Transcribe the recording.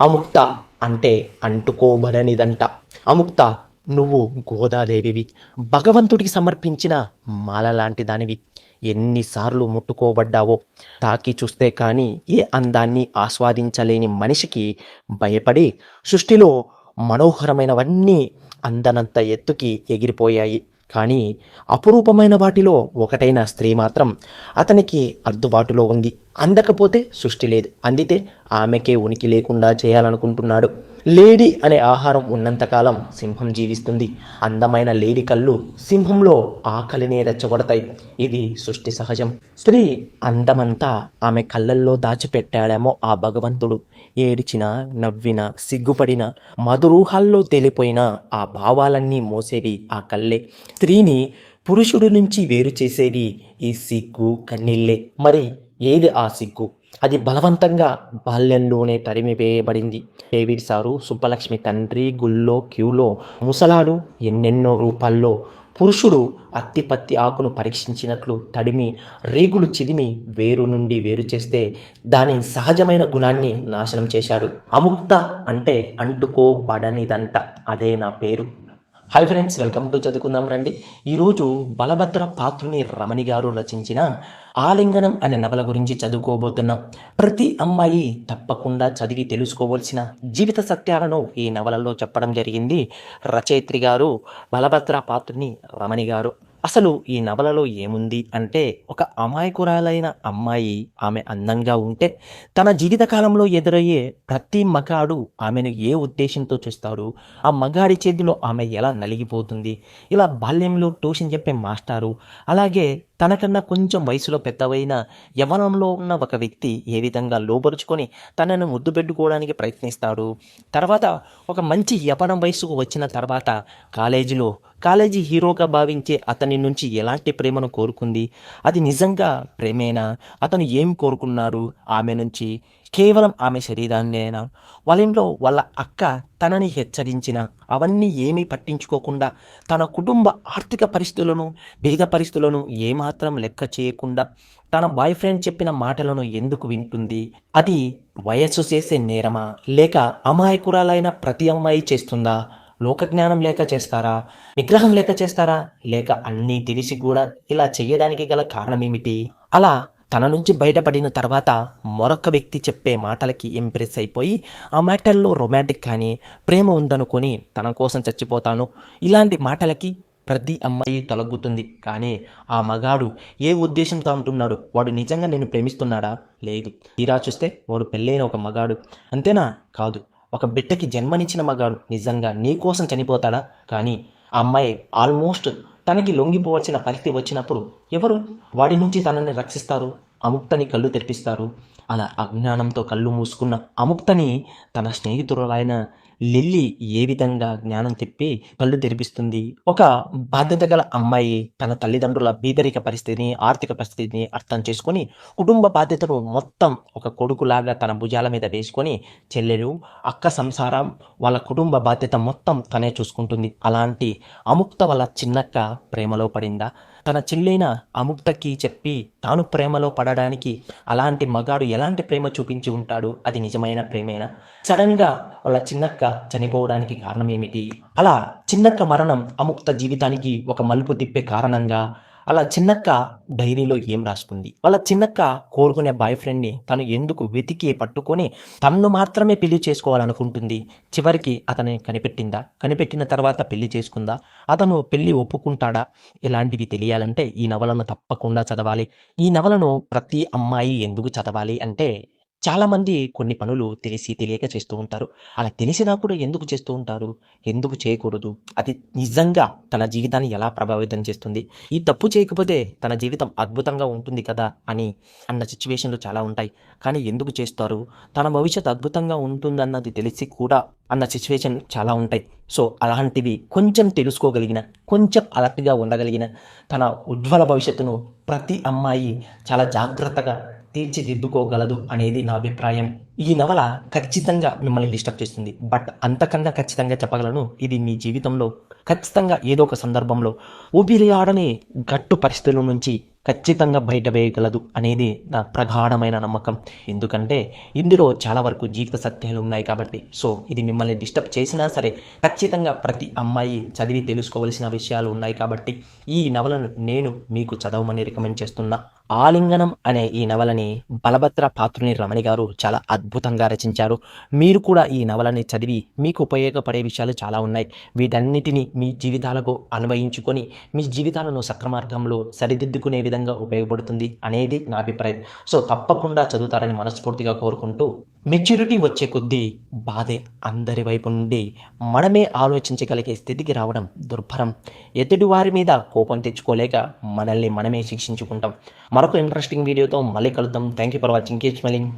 అముక్త అంటే అంటుకోబడనిదంట. అముక్త నువ్వు గోదాదేవివి. భగవంతుడికి సమర్పించిన మాల లాంటి దానివి. ఎన్నిసార్లు ముట్టుకోబడ్డావో. తాకి చూస్తే కానీ ఏ అందాన్ని ఆస్వాదించలేని మనిషికి భయపడి సృష్టిలో మనోహరమైనవన్నీ అందనంత ఎత్తుకి ఎగిరిపోయాయి. కానీ అపురూపమైన వాటిలో ఒకటైన స్త్రీ మాత్రం అతనికి అర్దుబాటులో ఉంది. అందకపోతే సృష్టి లేదు. అందితే ఆమెకే ఉనికి లేకుండా చేయాలనుకుంటున్నాడు. లేడీ అనే ఆహారం ఉన్నంతకాలం సింహం జీవిస్తుంది. అందమైన లేడీ కళ్ళు సింహంలో ఆకలినే రెచ్చగొడతాయి. ఇది సృష్టి సహజం. స్త్రీ అందమంతా ఆమె కళ్ళల్లో దాచిపెట్టాడేమో ఆ భగవంతుడు. ఏడిచిన నవ్విన సిగ్గుపడిన మధురూహాల్లో తేలిపోయిన ఆ భావాలన్నీ మోసేవి ఆ కళ్ళే. స్త్రీని పురుషుడి నుంచి వేరు చేసేది ఈ సిగ్గు కన్నీళ్ళే. మరి ఏది ఆ సిగ్గు? అది బలవంతంగా బాల్యంలోనే తరిమివేయబడింది. డేవిడ్ సారు సుబ్బలక్ష్మి తండ్రి గుళ్ళో క్యూలో ముసలాడు ఎన్నెన్నో రూపాల్లో పురుషుడు అత్తిపత్తి ఆకును పరీక్షించినట్లు తడిమి రేగులు చిదిమి వేరు నుండి వేరు చేస్తే దాని సహజమైన గుణాన్ని నాశనం చేశాడు. అముక్త అంటే అంటుకోబడనిదంట. అదే నా పేరు. హాయ్ ఫ్రెండ్స్ వెల్కమ్ టు చదువుకుందాం రండి ఈరోజు బలభద్ర పాత్రుని రమణి గారు రచించిన ఆలింగనం అనే నవల గురించి చదువుకోబోతున్నాం. ప్రతి అమ్మాయి తప్పకుండా చదివి తెలుసుకోవాల్సిన జీవిత సత్యాలను ఈ నవలలో చెప్పడం జరిగింది రచయిత్రి గారు బలభద్ర పాత్రుని రమణి గారు. అసలు ఈ నవలలో ఏముంది అంటే ఒక అమాయకురాలైన అమ్మాయి ఆమె అందంగా ఉంటే తన జీవితకాలంలో ఎదురయ్యే ప్రతి మగాడు ఆమెను ఏ ఉద్దేశంతో చూస్తారు? ఆ మగాడి చేతిలో ఆమె ఎలా నలిగిపోతుంది? ఇలా బాల్యంలో ట్యూషన్ చెప్పే మాస్టారు అలాగే తనకన్నా కొంచెం వయసులో పెద్దవైన యవనంలో ఉన్న ఒక వ్యక్తి ఏ విధంగా లోపరుచుకొని తనను ముద్దు పెట్టుకోవడానికి ప్రయత్నిస్తాడు? తర్వాత ఒక మంచి యవనం వయసుకు వచ్చిన తర్వాత కాలేజీలో కాలేజీ హీరోగా భావించే అతని నుంచి ఎలాంటి ప్రేమను కోరుకుంది? అది నిజంగా ప్రేమేనా? అతను ఏం కోరుకున్నారు? ఆమె నుంచి కేవలం ఆమె శరీరాన్నేనా? వాళ్ళ ఇంట్లో వాళ్ళ అక్క తనని హెచ్చరించిన అవన్నీ ఏమీ పట్టించుకోకుండా తన కుటుంబ ఆర్థిక పరిస్థితులను బీద పరిస్థితులను ఏమాత్రం లెక్క చేయకుండా తన బాయ్ ఫ్రెండ్ చెప్పిన మాటలను ఎందుకు వింటుంది? అది వయస్సు చేసే నేరమా? లేక అమాయకురాలైన ప్రతి అమ్మాయి చేస్తుందా? లోకజ్ఞానం లేక చేస్తారా? విగ్రహం లేక చేస్తారా? లేక అన్నీ తెలిసి కూడా ఇలా చేయడానికి గల కారణం ఏమిటి అలా తన నుంచి బయటపడిన తర్వాత మరొక వ్యక్తి చెప్పే మాటలకి ఇంప్రెస్ అయిపోయి ఆ మాటల్లో రొమాంటిక్ కానీ ప్రేమ ఉందనుకొని తన కోసం చచ్చిపోతాను. ఇలాంటి మాటలకి ప్రతి అమ్మాయి తొలగుతుంది కానీ ఆ మగాడు ఏ ఉద్దేశంతో అంటున్నాడు? వాడు నిజంగా నేను ప్రేమిస్తున్నాడా? లేదు. తీరా చూస్తే వాడు పెళ్ళైన ఒక మగాడు. అంతేనా? కాదు. ఒక బిడ్డకి జన్మనిచ్చిన మగాడు నిజంగా నీ కోసం చనిపోతాడా? కానీ ఆ అమ్మాయి ఆల్మోస్ట్ తనకి లొంగిపోవలసిన పరిస్థితి వచ్చినప్పుడు ఎవరు? వాడి నుంచి తనని రక్షిస్తారు? అముక్తని కళ్ళు తెరిపిస్తారు. అలా అజ్ఞానంతో కళ్ళు మూసుకున్న అముక్తని తన స్నేహితురాలైన లిల్లీ ఏ విధంగా జ్ఞానం తెప్పి కళ్ళు తెరిపిస్తుంది? ఒక బాధ్యత గల అమ్మాయి తన తల్లిదండ్రుల బీదరిక పరిస్థితిని ఆర్థిక పరిస్థితిని అర్థం చేసుకొని కుటుంబ బాధ్యతను మొత్తం ఒక కొడుకులాగా తన భుజాల మీద వేసుకొని చెల్లెలు అక్క సంసారం వాళ్ళ కుటుంబ బాధ్యత మొత్తం తనే చూసుకుంటుంది. అలాంటి అముక్త వాళ్ళ చిన్నక్క ప్రేమలో పడిందా? తన చెల్లైన అముక్తకి చెప్పి తాను ప్రేమలో పడడానికి అలాంటి మగాడు ఎలాంటి ప్రేమ చూపించి ఉంటాడు? అది నిజమైన ప్రేమేనా? సడన్గా వాళ్ళ చిన్నక్క చనిపోవడానికి కారణం ఏమిటి? అలా చిన్నక్క మరణం అముక్త జీవితానికి ఒక మలుపు తిప్పే కారణంగా అలా చిన్నక్క డైరీలో ఏం రాసుకుంది? వాళ్ళ చిన్నక్క కోరుకునే బాయ్ ఫ్రెండ్ని తను ఎందుకు వెతికి పట్టుకొని తన్ను మాత్రమే పెళ్ళి చేసుకోవాలనుకుంటుంది? చివరికి అతని కనిపెట్టిందా? కనిపెట్టిన తర్వాత పెళ్ళి చేసుకుందా? అతను పెళ్ళి ఒప్పుకుంటాడా? ఇలాంటివి తెలియాలంటే ఈ నవలను తప్పకుండా చదవాలి. ఈ నవలను ప్రతి అమ్మాయి ఎందుకు చదవాలి అంటే చాలామంది కొన్ని పనులు తెలిసి తెలియక చేస్తూ ఉంటారు. అలా తెలిసినా కూడా ఎందుకు చేస్తూ ఉంటారు? ఎందుకు చేయకూడదు? అది నిజంగా తన జీవితాన్ని ఎలా ప్రభావితం చేస్తుంది? ఈ తప్పు చేయకపోతే తన జీవితం అద్భుతంగా ఉంటుంది కదా అని అన్న సిచ్యువేషన్లు చాలా ఉంటాయి. కానీ ఎందుకు చేస్తారు? తన భవిష్యత్ అద్భుతంగా ఉంటుందన్నది తెలిసి కూడా అన్న సిచ్యువేషన్ చాలా ఉంటాయి. సో అలాంటివి కొంచెం తెలుసుకోగలిగిన కొంచెం అలర్ట్గా ఉండగలిగిన తన ఉజ్వల భవిష్యత్తును ప్రతి అమ్మాయి చాలా జాగ్రత్తగా తీర్చిదిద్దుకోగలదు అనేది నా అభిప్రాయం. ఈ నవల ఖచ్చితంగా మిమ్మల్ని డిస్టర్బ్ చేస్తుంది. బట్ అంతకన్నా ఖచ్చితంగా చెప్పగలను ఇది మీ జీవితంలో ఖచ్చితంగా ఏదో ఒక సందర్భంలో ఊపిరి ఆడని గట్టు పరిస్థితుల నుంచి ఖచ్చితంగా బయట వేయగలదు అనేది నా ప్రగాఢమైన నమ్మకం. ఎందుకంటే ఇందులో చాలా వరకు జీవిత సత్యాలు ఉన్నాయి కాబట్టి. సో ఇది మిమ్మల్ని డిస్టర్బ్ చేసినా సరే ఖచ్చితంగా ప్రతి అమ్మాయి చదివి తెలుసుకోవలసిన విషయాలు ఉన్నాయి కాబట్టి ఈ నవలను నేను మీకు చదవమని రికమెండ్ చేస్తున్నా. ఆలింగనం అనే ఈ నవలని బలభద్ర పాత్రుని రమణి గారు చాలా అద్భుతంగా రచించారు. మీరు కూడా ఈ నవలని చదివి మీకు ఉపయోగపడే విషయాలు చాలా ఉన్నాయి. వీటన్నిటిని మీ జీవితాలకు అన్వయించుకొని మీ జీవితాలను సక్రమార్గంలో సరిదిద్దుకునే విధంగా ఉపయోగపడుతుంది అనేది నా అభిప్రాయం. సో తప్పకుండా చదువుతారని మనస్ఫూర్తిగా కోరుకుంటూ మెచ్యూరిటీ వచ్చే కొద్దీ బాధే అందరి వైపు నుండి మనమే ఆలోచించగలిగే స్థితికి రావడం దుర్భరం. ఎదుటి వారి మీద కోపం తెచ్చుకోలేక మనల్ని మనమే శిక్షించుకుంటాం. మరొక ఇంట్రెస్టింగ్ వీడియోతో మళ్ళీ కలుద్దాం. Thank you for watching keep smiling